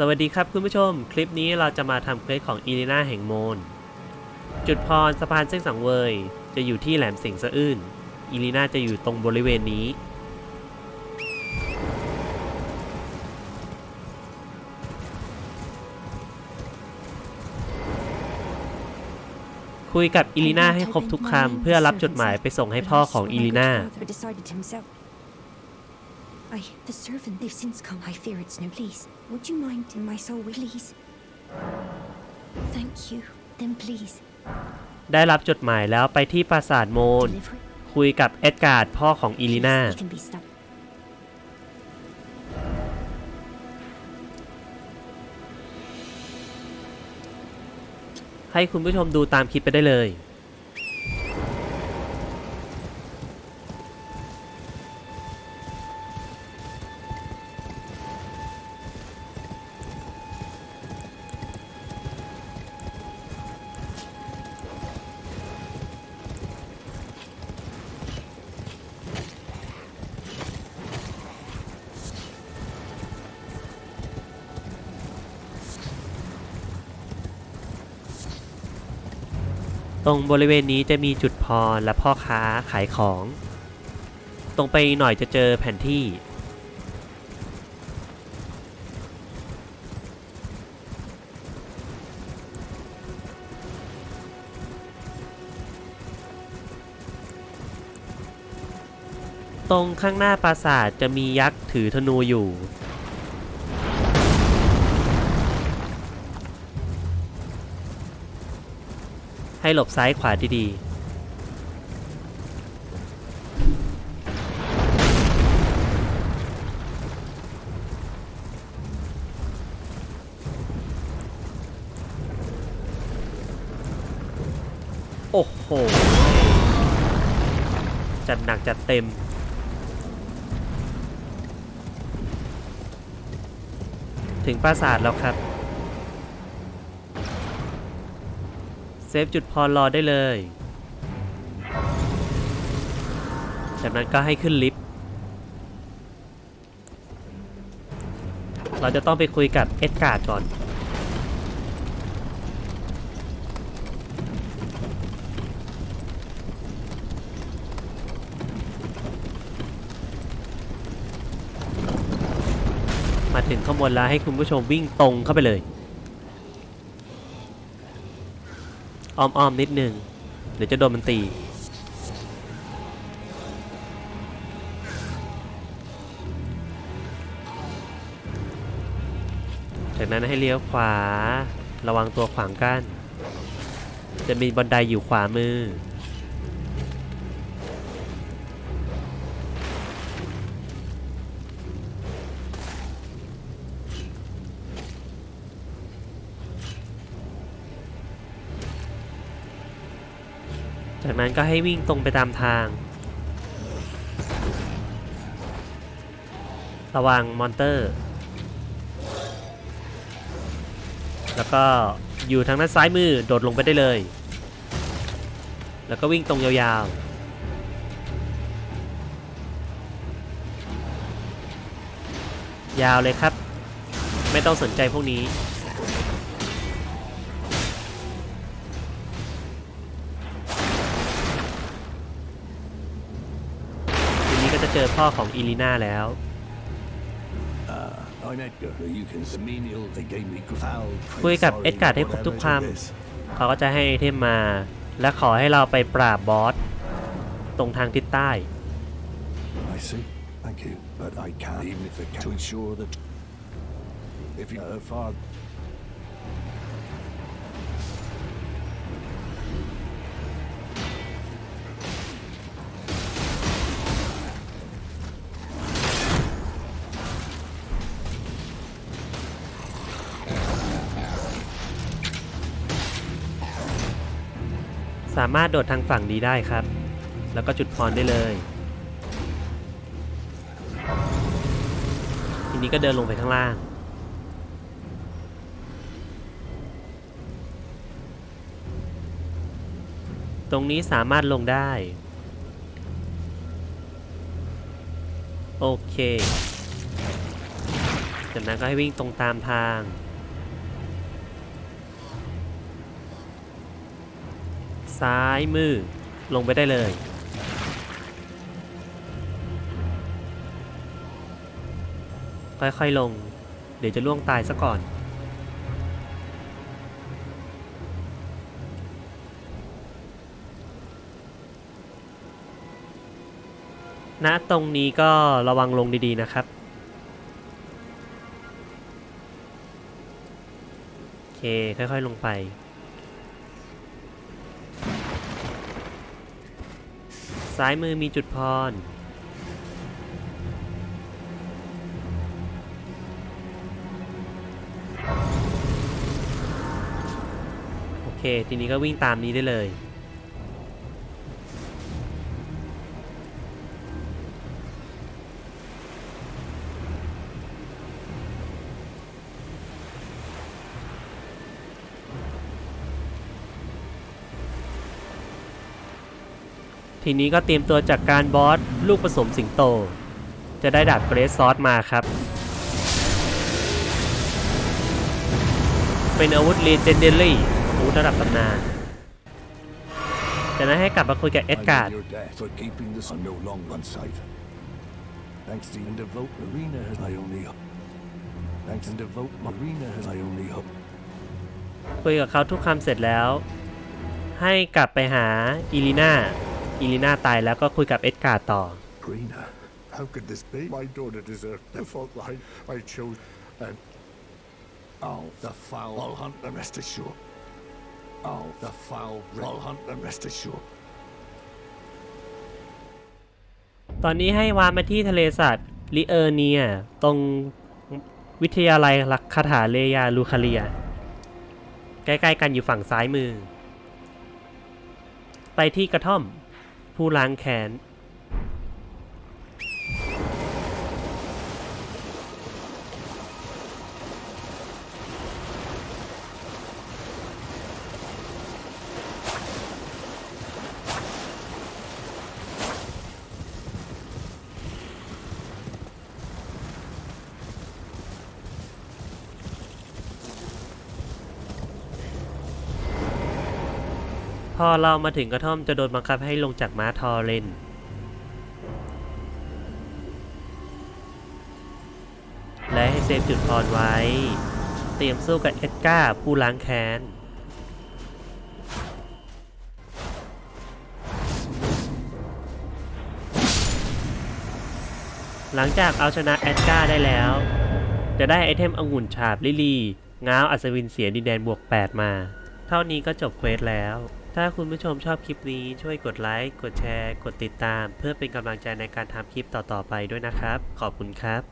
สวัสดีครับคุณผู้ชม คลิปนี้เราจะมาทำเควสของอีลีนาแห่งโมน จุดพรสะพานเส้นสังเวย จะอยู่ที่แหลมสิงสะอื้นอีลีนาจะอยู่ตรงบริเวณนี้ คุยกับอีลีนาให้ครบทุกคำเพื่อรับจดหมายไปส่งให้พ่อของอีลีนา I, the servant, they've since come. I fear it's no please. Would you mind in my soul, please? Thank you. Then please, ได้รับจดหมายแล้วไปที่ปราสาทโมน deliver it. คุยกับเอ็ดการ์ดพ่อของอีลีนา It can be stopped. ให้คุณผู้ชมดูตามคลิปไปได้เลย ตรงบริเวณนี้จะมีจุดพรและพ่อค้าขายของ ตรงไปหน่อยจะเจอแผนที่ ตรงข้างหน้าปราสาทจะมียักษ์ถือธนูอยู่ ให้หลบซ้ายขวาดีๆโอ้โห จัดหนักจัดเต็ม ถึงปราสาทแล้วครับ ฟจุดพอรอได้เลย จากนั้นก็ให้ขึ้นลิฟต์ เราจะต้องไปคุยกับเอ็ดการ์ดก่อน มาถึงข้างบนแล้วให้คุณผู้ชมวิ่งตรงเข้าไปเลย อ้อมๆนิดนึง เดี๋ยวจะโดนมันตี จากนั้นให้เลี้ยวขวา ระวังตัวขวางกั้น จะมีบันไดอยู่ขวามือ จากนั้นก็ให้วิ่งตรงไปตามทาง ระวังมอนเตอร์ แล้วก็อยู่ทางด้านซ้ายมือโดดลงไปได้เลย แล้วก็วิ่งตรงยาวๆยาวเลยครับ ไม่ต้องสนใจพวกนี้ ก็จะเจอพ่อของอีลีนาแล้ว I'm Edgar. You can menial. They gave me foul. คุยกับเอ็ดการ์ดให้ครบทุกคำเขาก็จะให้ไอเทมมา และขอให้เราไปปราบบอส ตรงทางทิศใต้ I see. Thank you, but I can't even if they can to ensure that if you are far. สามารถโดดทางฝั่งนี้ได้ครับ แล้วก็จุดพรได้เลย ทีนี้ก็เดินลงไปข้างล่าง ตรงนี้สามารถลงได้ โอเคจจากนั้นก็ให้วิ่งตรงตามทาง ซ้ายมือ ลงไปได้เลย ค่อยๆลง เดี๋ยวจะล่วงตายซะก่อน ณตรงนี้ก็ระวังลงดีๆนะครับโอเค ค่อย ๆ ลงไป ซ้ายมือมีจุดพร โอเค ทีนี้ก็วิ่งตามนี้ได้เลย ทีนี้ก็เตรียมตัวจากการบอสลูกผสมสิงโต จะได้ดาบเกรสซอสมาครับ เป็นอาวุธ Legendary อาวุธระดับตำนานจากนั้นให้กลับมาคุยกับเอ็ด I การ์ด know your death for keeping the sun no longer on sight. Thanks to the devote Marina has I only hope. Thanks to devote Marina has I only hope. คุยกับเขาทุกคำเสร็จแล้ว ให้กลับไปหาอีลีนา อีลีนาตายแล้วก็คุยกับเอ็ดการ์ดต่อ Marina, how could this be? My daughter deserved the fault line I chose. And oh, the foul I'll hunt the rest ashore. Oh, the foul I'll hunt the rest ashore. ตอนนี้ให้วานมาที่ทะเลสัตว์ลิเออร์เนีย ตรงวิทยาลัยลักคาถาเลยาลูคาเลีย ใกล้ๆกันอยู่ฝั่งซ้ายมือ ไปที่กระท่อม ผู้ล้างแค้น พอเรามาถึงกระท่อมจะโดนบังคับให้ลงจากม้าทอเรนและให้เซฟจุดพรไว้ เตรียมสู้กับเอ็ดการ์ผู้ล้างแค้น หลังจากเอาชนะแอดการ์ได้แล้ว จะได้ไอเทมองุ่นฉาบลิลี ง้าวอัศวินเสียดินแดนบวก 8 มา เท่านี้ก็จบเควสแล้ว ถ้าคุณผู้ชมชอบคลิปนี้ช่วยกดไลค์ กดแชร์ กดติดตาม เพื่อเป็นกำลังใจในการทำคลิปต่อๆไปด้วยนะครับ ขอบคุณครับ